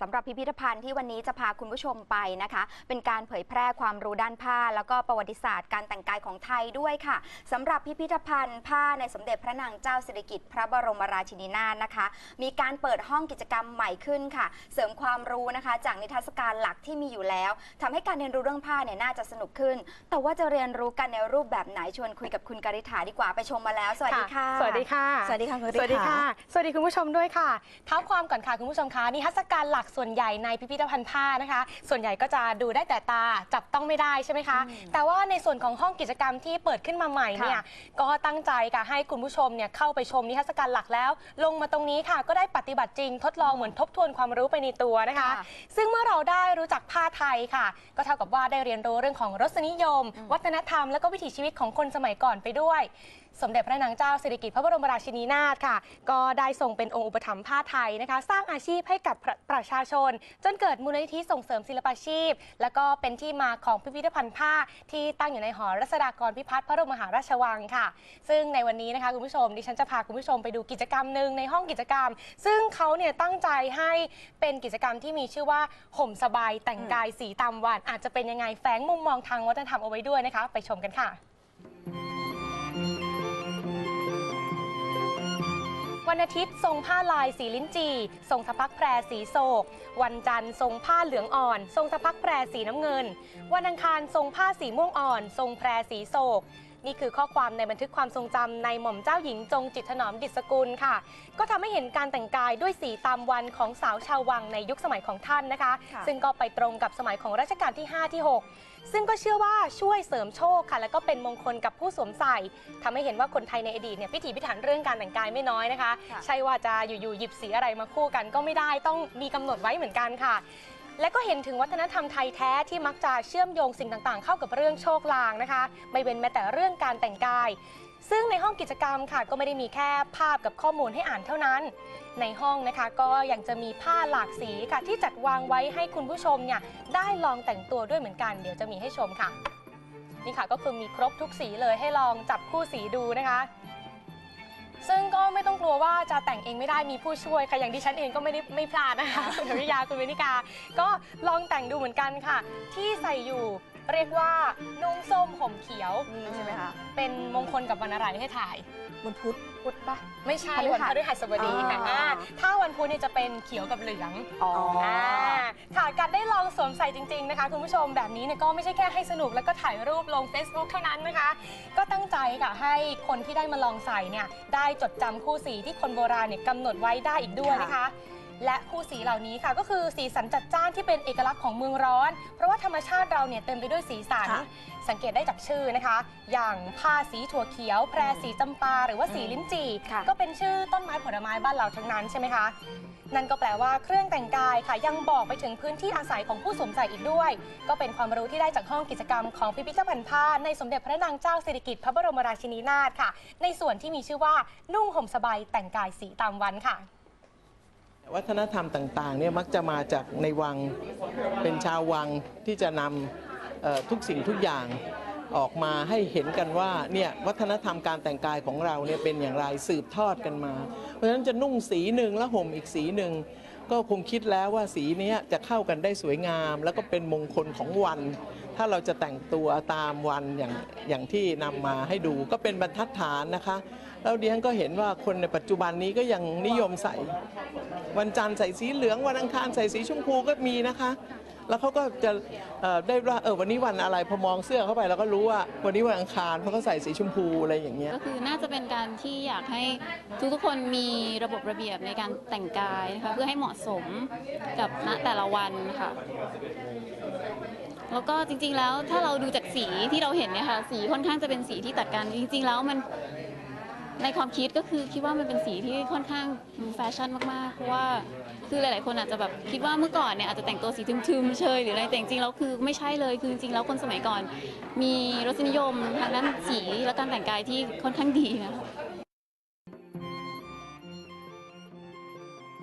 สำหรับพิพิธภัณฑ์ที่วันนี้จะพาคุณผู้ชมไปนะคะ เป็นการเผยแพร่ความรู้ด้านผ้า แล้วก็ประวัติศาสตร์การแต่งกายของไทยด้วยค่ะสำหรับพิพิธภัณฑ์ผ้าในสมเด็จพระนางเจ้าสิริกิติ์พระบรมราชินีนาถนะคะ มีการเปิดห้องกิจกรรมใหม่ขึ้นค่ะ เสริมความรู้นะคะ จากนิทรรศการหลักที่มีอยู่แล้วทำให้การเรียนรู้เรื่องผ้าเนี่ยน่าจะสนุกขึ้น แต่ว่าจะเรียนรู้กันในรูปแบบไหนชวนคุยกับคุณการิษฐาดีกว่าไปชมมาแล้ว สวัสดีค่ะ สวัสดีค่ะ สวัสดีค่ะคุณสวัสดีค่ะ สวัสดีคุณผู้ชมด้วยค่ะเท้าความก่อนค่ะคุณผู้ชมคะนิทรรศการหลักส่วนใหญ่ในพิพิธภัณฑ์ผ้านะคะ ส่วนใหญ่ก็จะดูได้แต่ตาจับต้องไม่ได้ใช่ไหมคะ แต่ว่าในส่วนของห้องกิจกรรมที่เปิดขึ้นมาใหม่เนี่ยก็ตั้งใจค่ะให้คุณผู้ชมเนี่ยเข้าไปชมนิทรรศการหลักแล้ว ลงมาตรงนี้ค่ะ ก็ได้ปฏิบัติจริง ทดลองเหมือนทบทวนความรู้ไปในตัวนะคะค่ะซึ่งเมื่อเราได้รู้จักผ้าไทยค่ะ ก็เท่ากับว่าได้เรียนรู้เรื่องของรสนิยม วัฒนธรรมและก็วิถีชีวิตของคนสมัยก่อนไปด้วย สมเด็จพระนางเจ้าสิริกิติ์พระบรมราชินีนาถค่ะ ก็ได้ทรงเป็นองค์อุปถัมภ์ผ้าไทยนะคะ สร้างอาชีพให้กับประประชาชน จนเกิดมูลนิธิส่งเสริมศิลปาชีพ แล้วก็เป็นที่มาของพิพิธภัณฑ์ผ้าที่ตั้งอยู่ในหอรัศดากรพิพัฒน์พระบรมมหาราชวังค่ะ ซึ่งในวันนี้นะคะคุณผู้ชมดิฉันจะพาคุณผู้ชมไปดูกิจกรรมหนึ่งในห้องกิจกรรม ซึ่งเขาเนี่ยตั้งใจให้เป็นกิจกรรมที่มีชื่อว่าห่มสบายแต่งกายสีตามวันอาจจะเป็นยังไงแฝงมุมมองทางวัฒนธรรมเอาไว้ด้วยนะคะ ไปชมกันค่ะ วันอาทิตย์ทรงผ้าลายสีลิ้นจี่ทรงสะพักแพรสีโศก วันจันทร์ทรงผ้าเหลืองอ่อน ทรงสะพักแพรสีน้ำเงิน วันอังคารทรงผ้าสีม่วงอ่อน ทรงแพรสีโศกนี่คือข้อความในบันทึกความทรงจำในหม่อมเจ้าหญิงจงจิตถนอมดิษกุลค่ะ ก็ทำให้เห็นการแต่งกายด้วยสีตามวันของสาวชาววังในยุคสมัยของท่านนะคะค่ะซึ่งก็ไปตรงกับสมัยของรัชกาลที่ 5 ที่ 6 ซึ่งก็เชื่อว่าช่วยเสริมโชคค่ะ และก็เป็นมงคลกับผู้สวมใส่ทำให้เห็นว่าคนไทยในอดีตเนี่ยพิถีพิถันเรื่องการแต่งกายไม่น้อยนะคะค่ะใช่ว่าจะอยู่ๆหยิบสีอะไรมาคู่กันก็ไม่ได้ต้องมีกำหนดไว้เหมือนกันค่ะและก็เห็นถึงวัฒนธรรมไทยแท้ที่มักจะเชื่อมโยงสิ่งต่างๆ เข้ากับเรื่องโชคลางนะคะ ไม่เว้นแม้แต่เรื่องการแต่งกาย ซึ่งในห้องกิจกรรมค่ะก็ไม่ได้มีแค่ภาพกับข้อมูลให้อ่านเท่านั้น ในห้องนะคะก็ยังจะมีผ้าหลากสีค่ะที่จัดวางไว้ให้คุณผู้ชมเนี่ยได้ลองแต่งตัวด้วยเหมือนกัน เดี๋ยวจะมีให้ชมค่ะ นี่ค่ะก็คือมีครบทุกสีเลยให้ลองจับคู่สีดูนะคะ ซึ่งก็ไม่ต้องกลัวว่าจะแต่งเองไม่ได้มีผู้ช่วยค่ะอย่างดิฉันเองก็ไม่ได้ไม่พลาดนะคะคุณธริยาคุณเวนิกา ก็ลองแต่งดูเหมือนกันค่ะ ที่ใส่อยู่ เรียกว่านุ่งส้มห่มเขียวนี่ใช่ไหมคะ เป็นมงคลกับวันอะไรให้ถ่ายวันพุธพุทธปะไม่ใช่พฤหัวันสพฤหัสบดีค่ะอ๋ออ่าถ้าวันพุธเนี่ยจะเป็นเขียวกับเหลืองอ๋ออ่าค่ะการได้ลองสวมใส่จริง ๆนะคะ คุณผู้ชมแบบนี้เนี่ยก็ไม่ใช่แค่ให้สนุกแล้วก็ถ่ายรูปลง Facebook เท่านั้นนะคะ ก็ตั้งใจค่ะให้คนที่ได้มาลองใส่เนี่ยได้จดจำคู่สีที่คนโบราณเนี่ยกำหนดไว้ได้อีกด้วยนะคะ และคู่สีเหล่านี้ค่ะ ก็คือสีสันจัดจ้านที่เป็นเอกลักษณ์ของเมืองร้อน เพราะว่าธรรมชาติเราเนี่ยเต็มไปด้วยสีสัน ค่ะสังเกตได้จากชื่อนะคะ อย่างผ้าสีถั่วเขียว แพรสีจำปา หรือว่าสีลิ้นจี่ค่ะ ก็เป็นชื่อต้นไม้ผลไม้บ้านเราทั้งนั้นใช่ไหมคะ นั่นก็แปลว่าเครื่องแต่งกายค่ะ ยังบอกไปถึงพื้นที่อาศัยของผู้สวมใส่อีกด้วย ก็เป็นความรู้ที่ได้จากห้องกิจกรรมของพิพิธภัณฑ์ผ้าในสมเด็จพระนางเจ้าสิริกิติ์พระบรมราชินีนาถค่ะ ในส่วนที่มีชื่อว่านุ่งห่มสบายแต่งกายสีตามวันค่ะ วัฒนธรรมต่างๆเนี่ยมักจะมาจากในวังเป็นชาววังที่จะนำทุกสิ่งทุกอย่างออกมาให้เห็นกันว่าเนี่ยวัฒนธรรมการแต่งกายของเราเนี่ยเป็นอย่างไรสืบทอดกันมา เพราะฉะนั้นจะนุ่งสีหนึ่งแล้วห่มอีกสีหนึ่งก็คงคิดแล้วว่าสีนี้จะเข้ากันได้สวยงาม แล้วก็เป็นมงคลของวัน ถ้าเราจะแต่งตัวตามวันอย่างอย่างที่นำมาให้ดู ก็เป็นบรรทัดฐานนะคะ แล้วดิฉันก็เห็นว่าคนในปัจจุบันนี้ก็ยังนิยมใส่ วันจันทร์ใส่สีเหลืองวันอังคารใส่สีชมพูก็มีนะคะ แล้วเขาก็จะได้ว่าเออวันนี้วันอะไรพอมองเสื้อเข้าไปเราก็รู้ว่าวันนี้วันอังคารเพราะเขาใส่สีชมพูอะไรอย่างเงี้ยก็คือน่าจะเป็นการที่อยากให้ทุกๆคนมีระบบระเบียบในการแต่งกายนะคะเพื่อให้เหมาะสมกับณแต่ละวันค่ะแล้วก็จริงๆแล้วถ้าเราดูจากสีที่เราเห็นเนี่ยค่ะสีค่อนข้างจะเป็นสีที่ตัดกันจริง ๆ แล้วมัน ในความคิดก็คือคิดว่ามันเป็นสีที่ค่อนข้างแฟชั่นมากๆ เพราะว่าคือหลาย ๆ คนอาจจะแบบคิดว่าเมื่อก่อนเนี่ยอาจจะแต่งตัวสีทึมๆเชยหรืออะไรแต่จริงๆแล้วคือไม่ใช่เลยคือจริงๆแล้วคนสมัยก่อน มีรสนิยมทางด้านสีและการแต่งกายที่ค่อนข้างดีนะคะ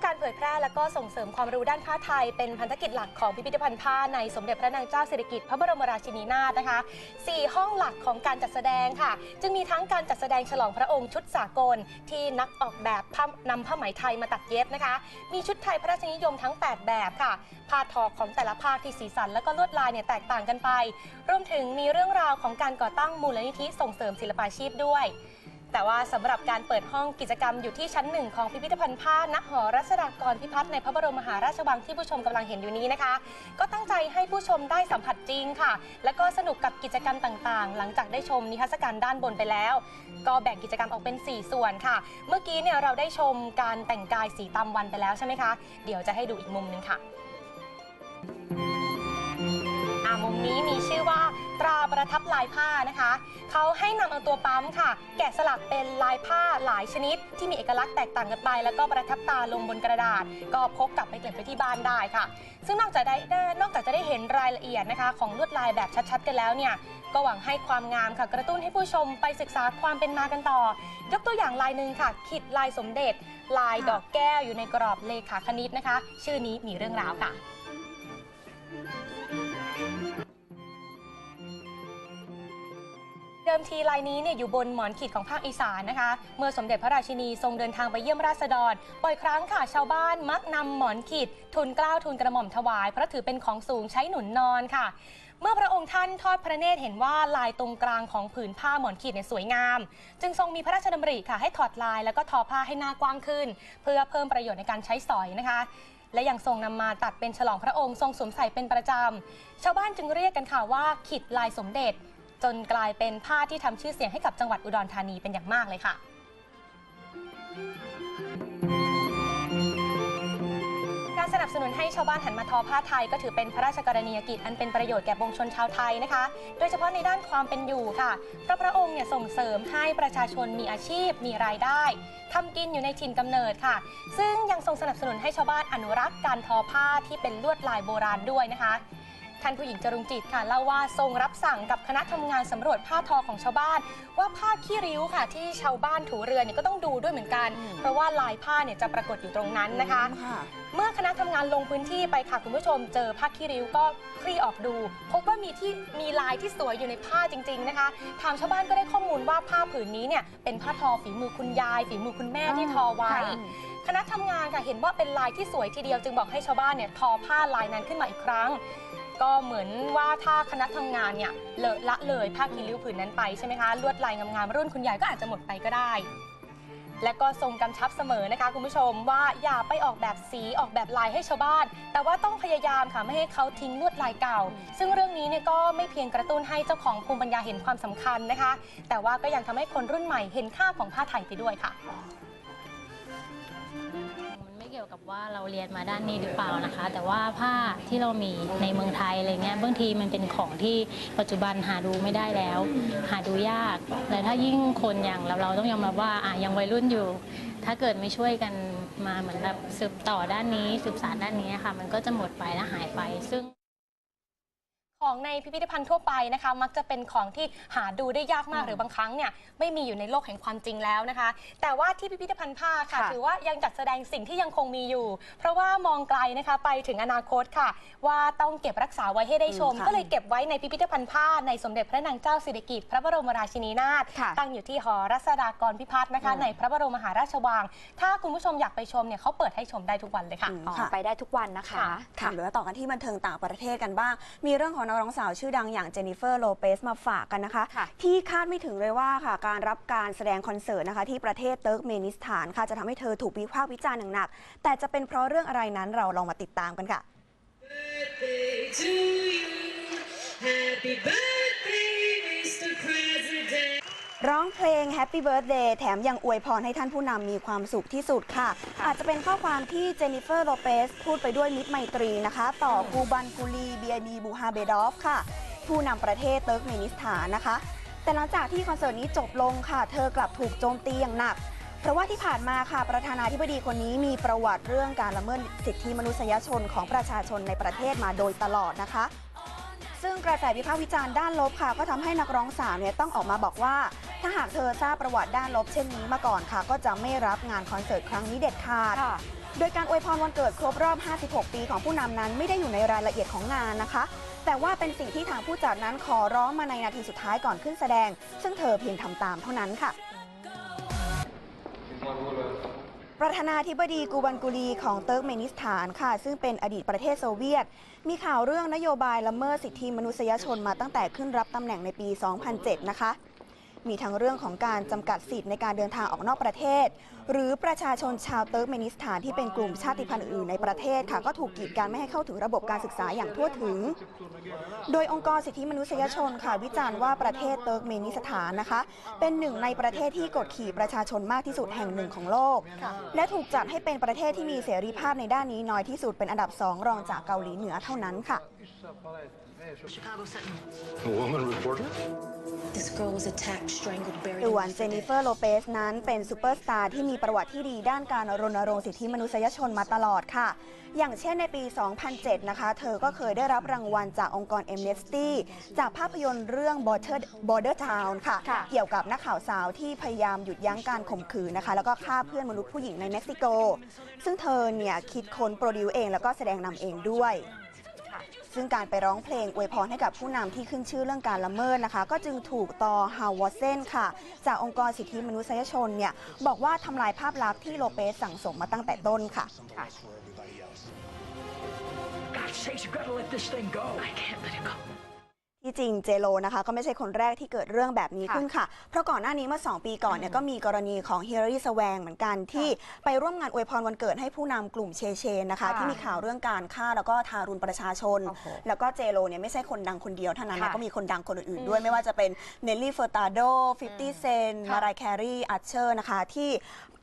อการเผยแพร่และก็ส่งเสริมความรู้ด้านผ้าไทย เป็นพันธกิจหลักของพิพิธภัณฑ์ผ้าในสมเด็จพระนางเจ้าสิริกิติ์พระบรมราชินีนาถนะคะ 4 ห้องหลักของการจัดแสดงค่ะ จึงมีทั้งการจัดแสดงฉลองพระองค์ชุดสากล ที่นักออกแบบผ้านำผ้าไหมไทยมาตัดเย็บนะคะ มีชุดไทยพระราชนิยมทั้ง 8 แบบค่ะผ้าทอของแต่ละภาคที่สีสันและก็ลวดลายเนี่ยแตกต่างกันไป รวมถึงมีเรื่องราวของการก่อตั้งมูลนิธิส่งเสริมศิลปาชีพด้วย แต่ว่าสำหรับการเปิดห้องกิจกรรมอยู่ที่ชั้นหนึ่งของพิพิธภัณฑ์ผ้าณหอรัชดากรพิพัฒน์ในพระบรมมหาราชวังที่ผู้ชมกำลังเห็นอยู่นี้นะคะ ก็ตั้งใจให้ผู้ชมได้สัมผัสจริงค่ะ แล้วก็สนุกกับกิจกรรมต่างๆ หลังจากได้ชมนิทรรศการด้านบนไปแล้ว ก็แบ่งกิจกรรมออกเป็น 4 ส่วนค่ะ เมื่อกี้เนี่ยเราได้ชมการแต่งกายสีตามวันไปแล้วใช่ไหมคะ เดี๋ยวจะให้ดูอีกมุมหนึงค่ะ อ่ามุมนี้มีชื่อว่าตราประทับลายผ้านะคะ เขาให้นำเอาตัวปั๊มค่ะ แกะสลักเป็นลายผ้าหลายชนิด ที่มีเอกลักษณ์แตกต่างกันไป แล้วก็ประทับตาลงบนกระดาษ ก็พกกลับไปเก็บไว้ที่บ้านได้ค่ะ ซึ่งนอกจากได้นอกจากจะได้เห็นรายละเอียดนะคะ ของลวดลายแบบชัดๆ กันแล้วเนี่ยก็หวังให้ความงามค่ะ กระตุ้นให้ผู้ชมไปศึกษาความเป็นมากันต่อ ยกตัวอย่างลายหนึ่งค่ะขีดลายสมเด็จ ลายดอกแก้วอยู่ในกรอบเลขาคณิตนะคะ ชื่อนี้มีเรื่องราวค่ะ ดิมทีลายนี้เนี่ยอยู่บนหมอนขีดของภาคอีสานนะคะ เมื่อสมเด็จพระราชินีทรงเดินทางไปเยี่ยมราษฎรบ่อยครั้งค่ะ ชาวบ้านมักนำหมอนขีดทุนกล้าวทุนกระหม่อมถวาย เพราะถือเป็นของสูงใช้หนุนนอนค่ะ เมื่อพระองค์ท่านทอดพระเนตรเห็นว่าลายตรงกลางของผืนผ้าหมอนขีดเนี่ยสวยงาม จึงทรงมีพระราชดำริค่ะให้ถอดลายแล้วก็ทอผ้าให้หน้ากว้างขึ้น เพื่อเพิ่มประโยชน์ในการใช้สอยนะคะและยังทรงนำมาตัดเป็นฉลองพระองค์ทรงสวมใส่เป็นประจำ ชาวบ้านจึงเรียกกันค่ะว่าขีดลายสมเด็จ จนกลายเป็นผ้าที่ทำชื่อเสียงให้กับจังหวัดอุดรธานีเป็นอย่างมากเลยค่ะ การสนับสนุนให้ชาวบ้านหันมาทอผ้าไทย ก็ถือเป็นพระราชกรณียกิจอันเป็นประโยชน์แก่ปวงชนชาวไทยนะคะ โดยเฉพาะในด้านความเป็นอยู่ค่ะพระพระองค์เนี่ยส่งเสริมให้ประชาชนมีอาชีพ มีรายได้ทำกินอยู่ในถิ่นกำเนิดค่ะ ซึ่งยังทรงสนับสนุนให้ชาวบ้านอนุรักษ์การทอผ้าที่เป็นลวดลายโบราณด้วยนะคะ ท่านผู้หญิงจรุงจิตค่ะเล่าว่าทรงรับสั่งกับคณะทำงานสำรวจผ้าทอของชาวบ้าน ว่าผ้าขี้ริ้วค่ะ ที่ชาวบ้านถูเรือนเนี่ยก็ต้องดูด้วยเหมือนกัน เพราะว่าลายผ้าเนี่ยจะปรากฏอยู่ตรงนั้นนะคะ เมื่อคณะทำงานลงพื้นที่ไปค่ะคุณผู้ชม เจอผ้าขี้ริ้วก็คลี่ออกดูพบว่ามีที่มีลายที่สวยอยู่ในผ้าจริง ๆนะคะทางชาวบ้านก็ได้ข้อมูลว่าผ้าผืนนี้เนี่ยเป็นผ้าทอฝีมือคุณยายฝีมือคุณแม่ที่ทอไว้คณะทำงานค่ะเห็นว่าเป็นลายที่สวยทีเดียวจึงบอกให้ชาวบ้านเนี่ยทอผ้าลายนั้นขึ้นมาอีกครั้ง ก็เหมือนว่าถ้าคณะทำงานเนี่ยเลอะละเลยผ้าคีริ้วผืนนั้นไปใช่ไหมคะลวดลายงามๆรุ่นคุณยายก็อาจจะหมดไปก็ได้ และก็ทรงกำชับเสมอนะคะคุณผู้ชมว่าอย่าไปออกแบบสีออกแบบลายให้ชาวบ้าน แต่ว่าต้องพยายามค่ะไม่ให้เขาทิ้งลวดลายเก่า ซึ่งเรื่องนี้เนี่ยก็ไม่เพียงกระตุ้นให้เจ้าของภูมิปัญญาเห็นความสำคัญนะคะ แต่ว่าก็ยังทำให้คนรุ่นใหม่เห็นค่าของผ้าไทยไปด้วยค่ะ กับว่าเราเรียนมาด้านนี้หรือเปล่านะคะ แต่ว่าผ้าที่เรามีในเมืองไทยอะไรเงี้ยบางทีมันเป็นของที่ปัจจุบันหาดูไม่ได้แล้ว หาดูยากและถ้ายิ่งคนอย่างเราเราต้องยอมรับว่าอะยังวัยรุ่นอยู่ ถ้าเกิดไม่ช่วยกันมาเหมือนแบบสืบต่อด้านนี้สืบสานด้านนี้ค่ะ มันก็จะหมดไปและหายไปซึ่ง ของในพิพิธภัณฑ์ทั่วไปนะคะ มักจะเป็นของที่หาดูได้ยากมากหรือบางครั้งเนี่ยไม่มีอยู่ในโลกแห่งความจริงแล้วนะคะ แต่ว่าที่พิพิธภัณฑ์ผ้าค่ะ ค่ะถือว่ายังจัดแสดงสิ่งที่ยังคงมีอยู่ เพราะว่ามองไกลนะคะไปถึงอนาคตค่ะ ว่าต้องเก็บรักษาไว้ให้ได้ชม อืมค่ะก็เลยเก็บไว้ในพิพิธภัณฑ์ผ้าในสมเด็จพระนางเจ้าสิริกิติ์พระบรมราชินีนาถค่ะตั้งอยู่ที่หอรัศดากรพิพัฒน์นะคะ อืม ในพระบรมมหาราชวังถ้าคุณผู้ชมอยากไปชมเนี่ยเขาเปิดให้ชมได้ทุกวันเลยค่ะ อืม อ๋อค่ะ ไปได้ทุกวันนะคะ ค่ะ ค่ะเดี๋ยวมาต่อกันที่บันเทิงต่างประเทศกันบ้าง มีเรื่องของนักร้องสาวชื่อดังอย่างเจนนิเฟอร์โลเปสมาฝากกันนะคะค่ะที่คาดไม่ถึงเลยว่าค่ะ การรับการแสดงคอนเสิร์ตนะคะ ที่ประเทศเติร์กเมนิสถานค่ะจะทำให้เธอถูกวิพากษ์วิจารณ์อย่างหนัก แต่จะเป็นเพราะเรื่องอะไรนั้นเราลองมาติดตามกันค่ะ birthday to you. Happy birthday, Mr. President. ร้องเพลง Happy Birthday แถมยังอวยพรให้ท่านผู้นำมีความสุขที่สุดค่ะ อาจจะเป็นข้อความที่เจนนิเฟอร์โลเปสพูดไปด้วยมิตรไมตรีนะคะ ต่อกูบันกุลีเบียดีบูฮาเบดอฟค่ะ ผู้นำประเทศเติร์กเมนิสถานนะคะ แต่หลังจากที่คอนเสิร์ตนี้จบลงค่ะ เธอกลับถูกโจมตีอย่างหนัก เพราะว่าที่ผ่านมาค่ะประธานาธิบดีคนนี้มีประวัติเรื่องการละเมิดสิทธิมนุษยชนของประชาชนในประเทศมาโดยตลอดนะคะซึ่งกระแสวิพากษ์วิจารณ์ด้านลบค่ะ ก็ทำให้นักร้องสาวเนี่ยต้องออกมาบอกว่า ถ้าหากเธอทราบประวัติด้านลบเช่นนี้มาก่อนค่ะ ก็จะไม่รับงานคอนเสิร์ตครั้งนี้เด็ดขาด ค่ะ โดยการอวยพรวันเกิดครบรอบ 56 ปีของผู้นำนั้นไม่ได้อยู่ในรายละเอียดของงานนะคะ แต่ว่าเป็นสิ่งที่ทางผู้จัดนั้นขอร้องมาในนาทีสุดท้ายก่อนขึ้นแสดง ซึ่งเธอเพียงทำตามเท่านั้นค่ะ ประธานาธิบดีกูบันกุลีของเติร์กเมนิสถานค่ะ ซึ่งเป็นอดีตประเทศโซเวียต มีข่าวเรื่องนโยบายละเมิดสิทธิมนุษยชนมาตั้งแต่ขึ้นรับตำแหน่งในปี 2007 นะคะ มีทั้งเรื่องของการจำกัดสิทธิ์ในการเดินทางออกนอกประเทศ หรือประชาชนชาวเติร์กเมนิสถานที่เป็นกลุ่มชาติพันธุ์อื่นในประเทศค่ะก็ถูกกีดกันไม่ให้เข้าถึงระบบการศึกษาอย่างทั่วถึง โดยองค์กรสิทธิมนุษยชนค่ะวิจารณ์ว่าประเทศเติร์กเมนิสถานนะคะ เป็นหนึ่งในประเทศที่กดขี่ประชาชนมากที่สุดแห่งหนึ่งของโลก และถูกจัดให้เป็นประเทศที่มีเสรีภาพในด้านนี้น้อยที่สุดเป็นอันดับสองรองจากเกาหลีเหนือเท่านั้นค่ะ A woman reporter? This girl was attacked, strangled, buried. ส่วนเจนนิเฟอร์ โลเปสนั้นเป็นซูเปอร์สตาร์ที่มีประวัติที่ดีด้านการรณรงค์สิทธิมนุษยชนมาตลอดค่ะ อย่างเช่นในปี 2007 นะคะ เธอก็เคยได้รับรางวัลจากองค์กร Amnesty จากภาพยนตร์เรื่อง Border, Border Town ค่ะค่ะเกี่ยวกับนักข่าวสาวที่พยายามหยุดยั้งการข่มขืนนะคะ แล้วก็ฆ่าเพื่อนมนุษย์ผู้หญิงในเม็กซิโก ซึ่งเธอเนี่ยคิดค้นโปรดิวเองแล้วก็แสดงนำเองด้วย ซึ่งการไปร้องเพลงอวยพรให้กับผู้นำที่ขึ้นชื่อเรื่องการละเมิดนะคะ ก็จึงถูกตอฮาวอเซนค่ะ จากองค์กรสิทธิมนุษยชนเนี่ยบอกว่าทำลายภาพลักษณ์ที่โลเปสสั่งสมมาตั้งแต่ต้นค่ะ God's sakes, you gotta let this thing go. I can't let it go. ที่จริงเจโลนะคะก็ไม่ใช่คนแรกที่เกิดเรื่องแบบนี้ค่ะขึ้นค่ะ เพราะก่อนหน้านี้เมื่อ 2 ปีก่อนเนี่ยก็มีกรณีของฮิลลารีสแวงเหมือนกันที่ไปร่วมงานอวยพรวันเกิดให้ผู้นำกลุ่มเชเชนนะคะค่ะที่มีข่าวเรื่องการฆ่าแล้วก็ทารุณประชาชนโอ้โหแล้วก็เจโลเนี่ยไม่ใช่คนดังคนเดียวเท่านั้นนะค่ะก็มีคนดังคนอื่นๆด้วยไม่ว่าจะเป็นเนลลี่เฟอร์ตาโด50เซนค่ะมารายแครีอัชเชอร์นะคะที่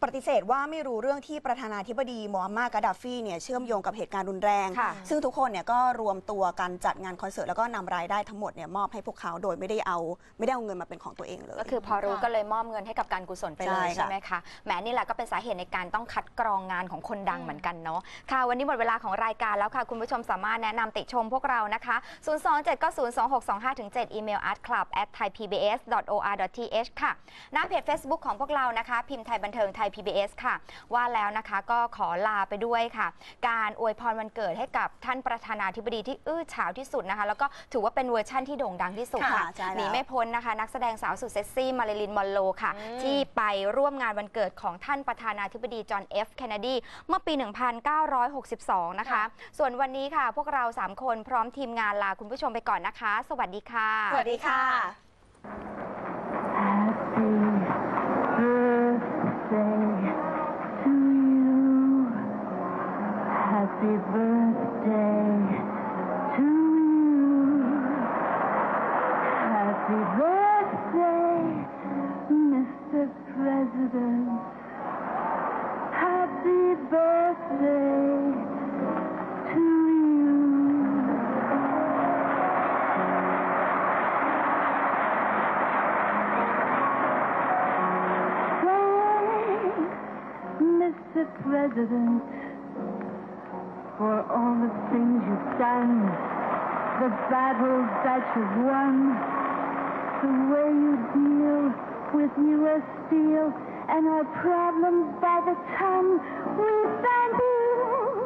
ปฏิเสธว่าไม่รู้เรื่องที่ประธานาธิบดีมอมมาร์กาดาฟีเนี่ยเชื่อมโยงกับเหตุการณ์รุนแรง ค่ะซึ่งทุกคนเนี่ยก็รวมตัวกันจัดงานคอนเสิร์ตแล้วก็นำรายได้ทั้งหมดเนี่ยมอบให้พวกเขาโดยไม่ได้เอาไม่ได้เอาเงินมาเป็นของตัวเองเลย ก็คือพอรู้ก็เลยมอบเงินให้กับการกุศลไปเลยใช่ค่ะ ใช่ไหมคะแหมนี่แหละก็เป็นสาเหตุในการต้องคัดกรองงานของคนดังเหมือนกันเนาะค่ะ วันนี้หมดเวลาของรายการแล้วค่ะ คุณผู้ชมสามารถแนะนำติชมพวกเรานะคะ 0 2 7 9 0 2 6 2 5 7อีเมล art club at thaipbs.or.th ค่ะ หน้าเพจ Facebook ของพวกเรานะคะ พิมพ์ไทยบันเทิงไทย PBS ค่ะ ว่าแล้วนะคะก็ขอลาไปด้วยค่ะ การอวยพรวันเกิดให้กับท่านประธานาธิบดีที่อื้อฉาวที่สุดนะคะ แล้วก็ถือว่าเป็นเวอร์ชั่นที่โด่งดังที่สุดค่ะค่ะใช่แล้ว หนีไม่พ้นนะคะ นักแสดงสาวสุดเซ็กซี่มาริลินมอนโลค่ะ ที่ไปร่วมงานวันเกิดของท่านประธานาธิบดีจอห์นเอฟเคนเนดีเมื่อปี 1962 นะคะ ส่วนวันนี้ค่ะ พวกเรา 3 คนพร้อมทีมงานลาคุณผู้ชมไปก่อนนะคะ สวัสดีค่ะ สวัสดีค่ะ Happy birthday President for all the things you've done, the battles that you've won, the way you deal with U.S. Steel and our problems by the ton. We thank you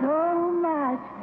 so much.